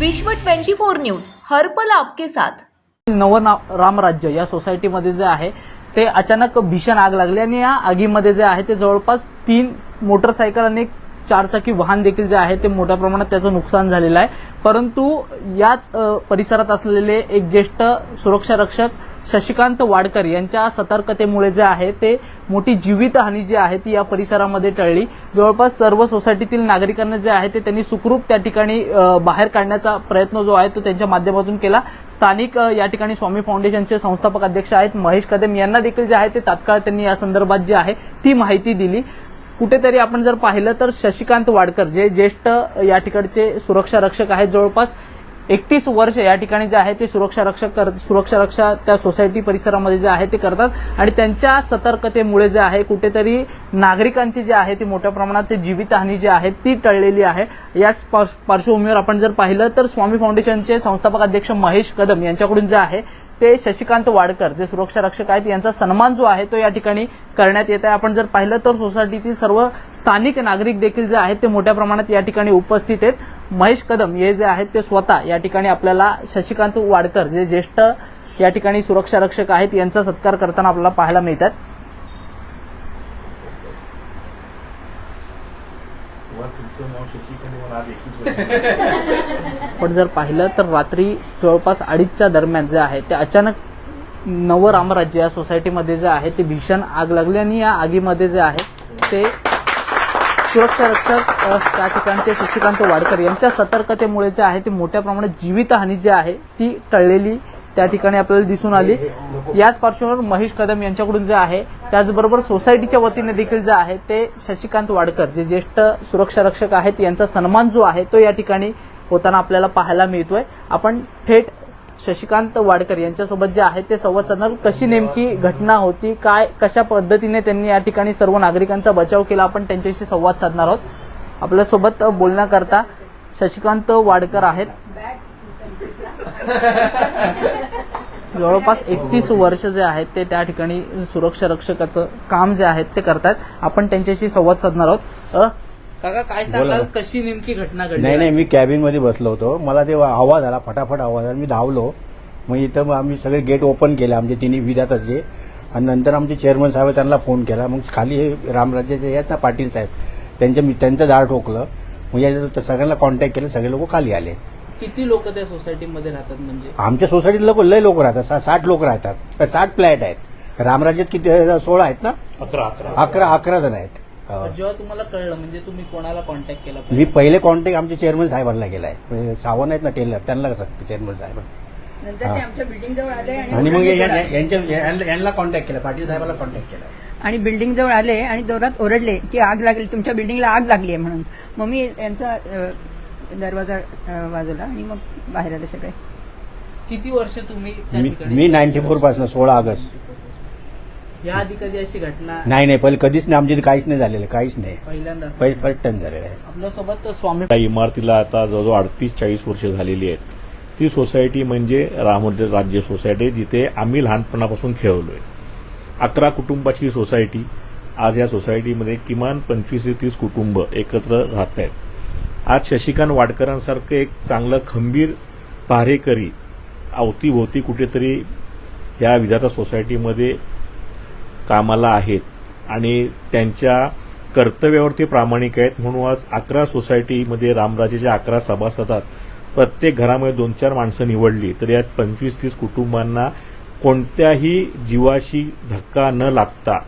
विश्व 24 न्यूज हर्पल आपके साथ. नव रामराज्य या सोसायटीमध्ये जे आहे ते अचानक भीषण आग लागली आणि या आगीमध्ये जे आहे ते जवळपास तीन मोटरसायकल आणि एक चारचाकी वाहन देखील जे आहे ते मोठ्या प्रमाणात त्याचं नुकसान झालेलं आहे. परंतु याच परिसरात असलेले एक ज्येष्ठ सुरक्षा रक्षक शशिकांत वाडकर यांच्या सतर्कतेमुळे जे आहे ते मोठी जीवितहानी जी आहे ती या परिसरामध्ये टळली. जवळपास सर्व सोसायटीतील नागरिकांना जे आहे ते त्यांनी सुखरूप त्या ठिकाणी बाहेर काढण्याचा प्रयत्न जो आहे तो त्यांच्या माध्यमातून केला. स्थानिक या ठिकाणी स्वामी फाउंडेशनचे संस्थापक अध्यक्ष आहेत. महेश कदम यांना देखील जे आहे ते तात्काळ त्यांनी या संदर्भात जी आहे ती माहिती दिली. कुठेतरी आपण जर पाहिलं तर शशिकांत वाडकर जे ज्येष्ठ या ठिकाणचे सुरक्षा रक्षक आहेत जवळपास एकतीस वर्ष या ठिकाणी जे आहे ते सुरक्षा रक्षा कर सुरक्षा रक्षा त्या सोसायटी परिसरामध्ये जे आहे ते करतात. आणि त्यांच्या सतर्कतेमुळे जे आहे कुठेतरी नागरिकांची जी आहे ती मोठ्या प्रमाणात ते जीवितहानी जी आहे ती टळलेली आहे. याच पार्श्वभूमीवर आपण जर पाहिलं तर स्वामी फाउंडेशनचे संस्थापक अध्यक्ष महेश कदम यांच्याकडून जे आहे ते शशिकांत वाडकर जे सुरक्षा रक्षक आहेत यांचा सन्मान जो आहे तो या ठिकाणी करण्यात येत आहे. आपण जर पाहिलं तर सोसायटीतील सर्व स्थानिक नागरिक देखील जे आहेत ते मोठ्या प्रमाणात या ठिकाणी उपस्थित आहेत. महेश कदम हे जे आहेत ते स्वतः या ठिकाणी आपल्याला शशिकांत वाडकर जे ज्येष्ठ या ठिकाणी सुरक्षा रक्षक आहेत यांचा सत्कार करताना आपल्याला पाहायला मिळतात. आपण जर पाहिलं तर रात्री जवळपास अडीचच्या दरम्यान जे आहे ते अचानक नवरामराज्य या सोसायटीमध्ये जे आहे ते भीषण आग लागली आणि या आगीमध्ये जे आहे ते सुरक्षा रक्षक त्या ठिकाणचे शशिकांत वाडकर यांच्या सतर्कतेमुळे जे आहे ते मोठ्या प्रमाणात जीवितहानी जी आहे ती टळलेली त्या ठिकाणी आपल्याला दिसून आली. याच पार्श्वभूमीवर महेश कदम यांच्याकडून जे आहे त्याचबरोबर सोसायटीच्या वतीने देखील जे आहे ते शशिकांत वाडकर जे ज्येष्ठ सुरक्षा रक्षक आहेत यांचा सन्मान जो आहे तो या ठिकाणी होताना आपल्याला पाहायला मिळतोय. आपण थेट शशिकांत वाडकर यांच्यासोबत जे आहे ते संवाद साधणार कशी नेमकी घटना होती काय कशा पद्धतीने त्यांनी या ठिकाणी सर्व नागरिकांचा बचाव केला आपण त्यांच्याशी संवाद साधणार आहोत. आपल्यासोबत बोलण्याकरता शशिकांत वाडकर आहेत. जवळपास एकतीस वर्ष जे आहेत ते त्या ठिकाणी सुरक्षा रक्षकाचं काम जे आहे ते करतात आपण त्यांच्याशी संवाद साधणार आहोत. काका काय सांगाल. कशी नेमकी घटना घडली? नाही नाही मी कॅबिनमध्ये बसलो होतो. मला ते आवाज आला फटाफट आवाज आला. मी धावलो. मग इथं मग आम्ही सगळे गेट ओपन केले आमचे तिन्ही विधाताचे आणि नंतर आमचे चेअरमन साहेब आहेत, त्यांना फोन केला. मग खाली हे रामराज्याचे आहेत ना पाटील साहेब. त्यांच्या मी त्यांचं दार ठोकलं. मग याच्यात सगळ्यांना कॉन्टॅक्ट केलं. सगळे लोक खाली आले. किती लोक त्या सोसायटीमध्ये राहतात म्हणजे? आमच्या सोसायटीत लोक लय लोक राहतात. सा- साठ लोक राहतात. साठ फ्लॅट आहेत. रामराज्यात किती सोळा आहेत ना? अकरा अकरा. अकरा अकरा जण आहेत. हो. जेव्हा तुम्हाला कळलं म्हणजे तुम्ही कोणाला कॉन्टॅक्ट केला मी पहिले कॉन्टॅक्ट आमच्या चेअरमन साहेबांना केलाय. म्हणजे सावंत आहेत ना टेलर त्यांना कसं चेअरमन साहेब? नंतर ते आमच्या बिल्डिंग जवळ आले आणि मग यांना- कॉन्टॅक्ट केला पाटील साहेबांना कॉन्टॅक्ट केला. आणि बिल्डिंग जवळ आले आणि जोरात ओरडले की आग लागली तुमच्या बिल्डिंगला आग लागली आहे म्हणून. मग मी यांचा दरवाजा वाजवला आणि मग बाहेर आले सगळे. किती वर्ष तुम्ही त्या मी ठिकाणी मी नाईन्टी फोरपासून सोळा ऑगस्ट. या आधी कधी अशी घटना नाही नाही पहिले कधीच नाही आमच्या इथे काहीच नाही झालेलं काहीच नाही. पहिल्यांदा पहिलं फर्स्ट टाइम झालेलं आहे. आपल्यासोबत स्वामी त्या इमारतीला आता जवळजवळ अडतीस चाळीस वर्ष झालेली आहेत. ती सोसायटी म्हणजे राम राज्य सोसायटी जिथे आम्ही लहानपणापासून खेळलोय अकरा कुटुंबाची सोसायटी. आज या सोसायटीमध्ये किमान पंचवीस ते तीस कुटुंब एकत्र राहत आहेत आज शशिकांत वाडकरांसारखं एक चांगलं खंबीर पारेकरी अवतीभोवती कुठेतरी या विधाता सोसायटीमध्ये कामाला आहेत आणि त्यांच्या कर्तव्यावरती प्रामाणिक आहेत. म्हणून आज अकरा सोसायटीमध्ये रामराजेच्या अकरा सभासदात प्रत्येक घरामध्ये दोन चार माणसं निवडली. तर यात पंचवीस तीस कुटुंबांना कोणत्याही जीवाशी धक्का न लागता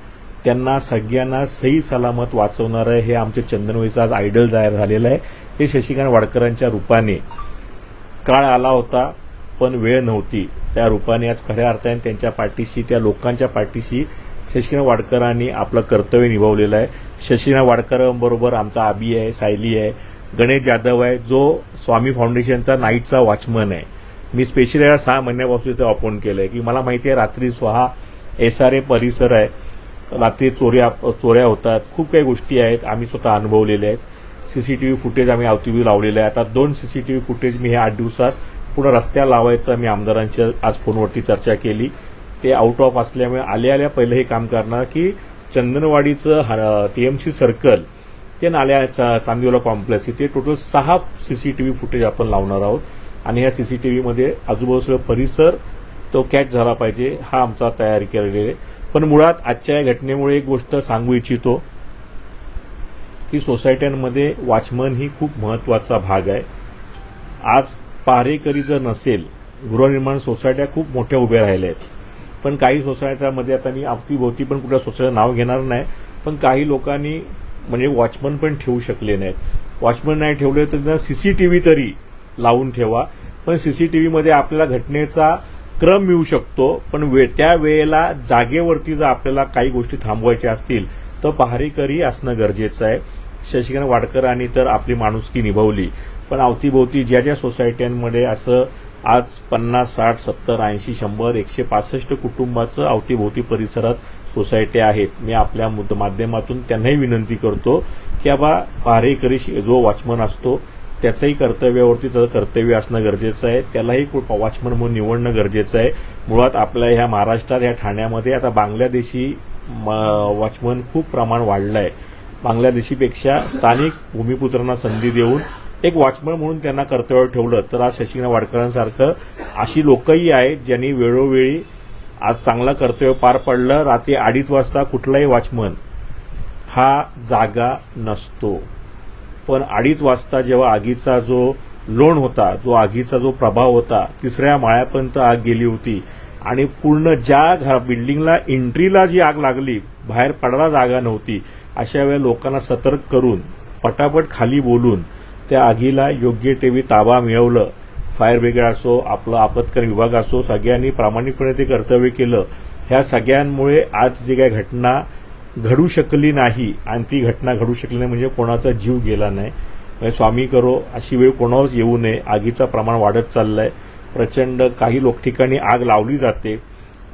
त्यांना सगळ्यांना सही सलामत वाचवणारं हे आमचे चंदनवईचं आज आयडल जाहीर झालेलं आहे. हे शशिकांत वाडकरांच्या रूपाने काळ आला होता पण वेळ नव्हती. त्या रूपाने आज खऱ्या अर्थाने त्यांच्या पाठीशी त्या लोकांच्या पाठीशी शशिकांत वाडकरांनी आपलं कर्तव्य निभावलेलं आहे. शशिकांत वाडकरांबरोबर आमचा आबी आहे सायली आहे गणेश जाधव आहे जो स्वामी फाउंडेशनचा नाईटचा वॉचमन आहे. मी स्पेशली सहा महिन्यापासून इथे अपॉइंट केलं आहे की मला माहिती आहे रात्री स्वहा एस आर ए परिसर आहे. रात्री चोऱ्या चोऱ्या होतात. खूप काही गोष्टी आहेत. आम्ही स्वतः अनुभवलेल्या आहेत. सीसीटीव्ही फुटेज आम्ही अवतीवी लावलेलं आहे. आता दोन सीसीटीव्ही फुटेज मी हे आठ दिवसात पुन्हा रस्त्याला लावायचं. मी आमदारांच्या आज फोनवरती चर्चा केली. ते आउट ऑफ असल्यामुळे आल्या आल्या पहिलं हे काम करणार की चंदनवाडीचं टीएमसी सर्कल ते नाल्या चा- चांदिवला कॉम्प्लेक्स इथे टोटल सहा सीसीटीव्ही फुटेज आपण लावणार आहोत. आणि ह्या सीसीटीव्हीमध्ये आजूबाजूचा परिसर तो कॅच झाला पाहिजे. हा आमचा तयारी केलेला आहे. पण मुळात आजच्या या घटनेमुळे एक गोष्ट सांगू इच्छितो की सोसायट्यांमध्ये वॉचमन ही खूप महत्त्वाचा भाग आहे. आज पारेकरी जर नसेल गृहनिर्माण सोसायट्या खूप मोठ्या उभ्या राहिल्या आहेत. पण काही सोसायट्यामध्ये आता मी अवतीभोवती पण कुठल्या सोसायटीचं नाव घेणार नाही पण काही लोकांनी म्हणजे वॉचमन पण ठेवू शकले नाहीत. वॉचमन नाही ठेवले तर सीसीटीव्ही तरी लावून ठेवा. पण सीसीटीव्हीमध्ये आपल्याला घटनेचा क्रम मिळू शकतो पण वे त्या वेळेला जागेवरती जर आपल्याला काही गोष्टी थांबवायच्या असतील तर पहारेकरी असणं गरजेचं आहे. शशिकांत वाडकरांनी तर आपली माणुसकी निभावली. पण अवतीभोवती ज्या ज्या सोसायट्यांमध्ये असं आज पन्नास साठ सत्तर ऐंशी शंभर एकशे पासष्ट कुटुंबाचं अवतीभोवती परिसरात सोसायट्या आहेत मी आपल्या मुद्द- माध्यमातून त्यांनाही विनंती करतो की बाबा पहारेकरी जो वॉचमन असतो त्याचंही कर्तव्यावरती त्याचं कर्तव्य असणं गरजेचं आहे. त्यालाही वॉचमन म्हणून निवडणं गरजेचं आहे. मुळात आपल्या ह्या महाराष्ट्रात ह्या ठाण्यामध्ये आता बांगलादेशी वॉचमन खूप प्रमाण वाढलं आहे बांगलादेशीपेक्षा स्थानिक भूमिपुत्रांना संधी देऊन एक वॉचमन म्हणून त्यांना कर्तव्यावर ठेवलं तर आज शशिकांत वाडकरांसारखं अशी लोकही आहेत ज्यांनी वेळोवेळी आज चांगलं कर्तव्य पार पडलं. रात्री अडीच वाजता कुठलाही वॉचमन हा जागा नसतो. पण अडीच वाजता जेव्हा आगीचा जो लोण होता जो आगीचा जो प्रभाव होता तिसऱ्या माळ्यापर्यंत आग गेली होती. आणि पूर्ण ज्या घरा बिल्डिंगला एंट्रीला जी आग लागली बाहेर पडायला जागा नव्हती अशा वेळेला लोकांना सतर्क करून पटापट खाली बोलून त्या आगीला योग्य टेवी ताबा मिळवलं. फायर ब्रिगेड असो आपलं आपत्कालीन विभाग असो सगळ्यांनी प्रामाणिकपणे ते कर्तव्य केलं. ह्या सगळ्यांमुळे आज जी काही घटना घडू शकली नाही आणि ती घटना घडू शकली नाही म्हणजे कोणाचा जीव गेला नाही. म्हणजे स्वामी करो अशी वेळ कोणावरच येऊ नये. आगीचं प्रमाण वाढत चाललंय. प्रचंड काही लोक ठिकाणी आग लावली जाते.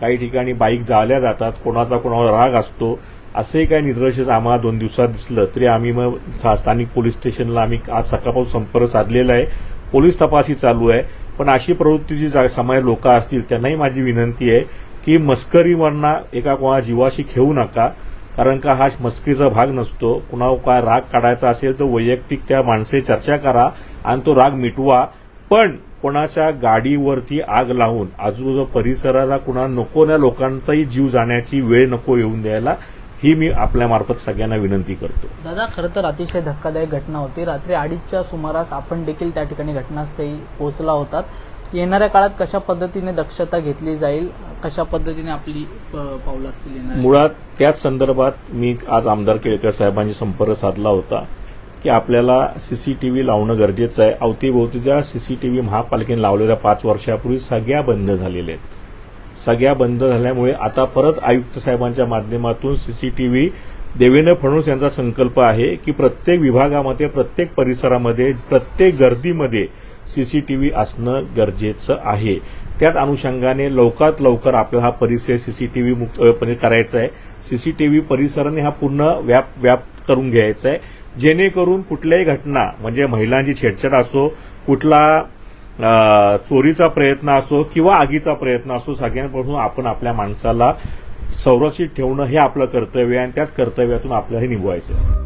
काही ठिकाणी बाईक जाळल्या जातात. कोणाचा कोणावर राग असतो. असंही काही निदर्शच आम्हाला दोन दिवसात दिसलं. तरी आम्ही मग स्थानिक पोलीस स्टेशनला आम्ही आज सकाळपासून संपर्क साधलेला आहे. पोलीस तपासही चालू आहे. पण अशी प्रवृत्तीची जा- समाज लोक असतील त्यांनाही माझी विनंती आहे की मस्करीवरना एका कोणा जीवाशी खेळू नका. कारण का हा मस्करीचा भाग नसतो? कुणा काय राग काढायचा असेल तर वैयक्तिक त्या माणसे चर्चा करा आणि तो राग मिटवा. पण कोणाच्या गाडीवरती आग लावून आजूबाजू परिसराला कुणा नको त्या लोकांचाही जीव जाण्याची वेळ नको येऊन द्यायला ही मी आपल्यामार्फत सगळ्यांना विनंती करतो. दादा खरं तर अतिशय धक्कादायक घटना होती. रात्री अडीचच्या सुमारास आपण देखील त्या ठिकाणी घटनास्थळी पोहोचला होतात. येणाऱ्या काळात कशा पद्धतीने दक्षता घेतली जाईल कशा पद्धतीने आपली पावलं असतील मुळात त्याच संदर्भात मी आज आमदार केळकर साहेबांशी संपर्क साधला होता की आपल्याला सीसीटीव्ही लावणं गरजेचं आहे. अवतीभोवतीच्या सीसीटीव्ही महापालिकेने लावलेल्या पाच वर्षापूर्वी सगळ्या बंद झालेल्या आहेत. सगळ्या बंद झाल्यामुळे आता परत आयुक्त साहेबांच्या माध्यमातून सीसीटीव्ही देवेंद्र फडणवीस यांचा संकल्प आहे की प्रत्येक विभागामध्ये प्रत्येक परिसरामध्ये प्रत्येक गर्दीमध्ये सीसीटीव्ही असणं गरजेचं आहे. त्याच अनुषंगाने लवकरात लवकर आपला हा परिसर सीसीटीव्ही मुक्तपणे करायचा आहे. सीसीटीव्ही परिसराने हा पूर्ण व्याप व्याप करून घ्यायचा आहे. जेणेकरून कुठल्याही घटना म्हणजे महिलांची छेडछाड असो कुठला चोरीचा प्रयत्न असो किंवा आगीचा प्रयत्न असो सगळ्यांपासून आपण आपल्या माणसाला संरक्षित ठेवणं हे आपलं कर्तव्य आहे आणि त्याच कर्तव्यातून आपल्याला हे निभवायचं आहे.